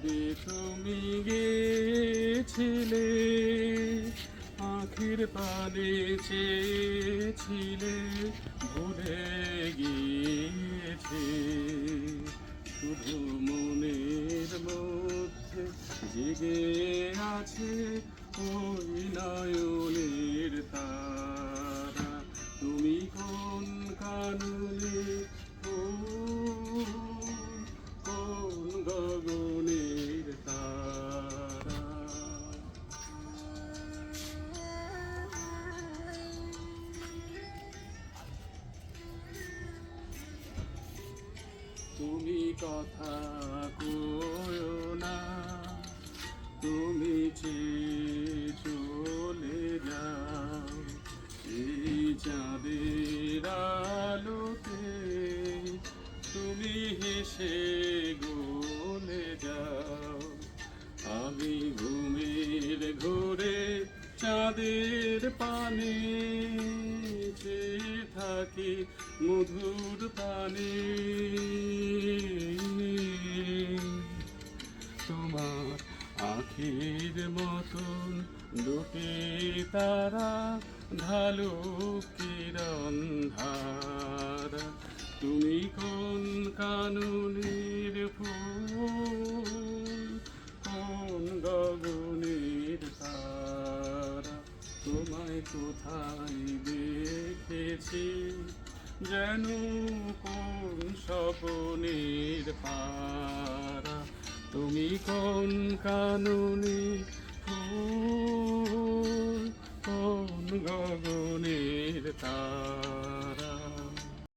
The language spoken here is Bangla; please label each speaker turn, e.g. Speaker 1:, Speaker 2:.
Speaker 1: কবে তুমি গেছিলে আখির পানে চেয়েছিলে, ভুলে গিয়েছে। শুধু মনের মধ্যে জেগে আছে ওই নয়নের তুমি কথা কয়ো না, তুমি চলে যাও, এই চাঁদের আলোতে তুমি হেসে গলে যাও। আমি ঘুমের ঘোরে চাঁদের পানে থাকি মধুর পানে। তোমার আখির মতন দুটি তারা ঢালু কিরণ তুমি কোন কানুনের ফুল তোমায় কোথায় দেখেছি? যেন কোন স্বপনের পারা। তুমি কোন কানুনে কোন গগনের তারা।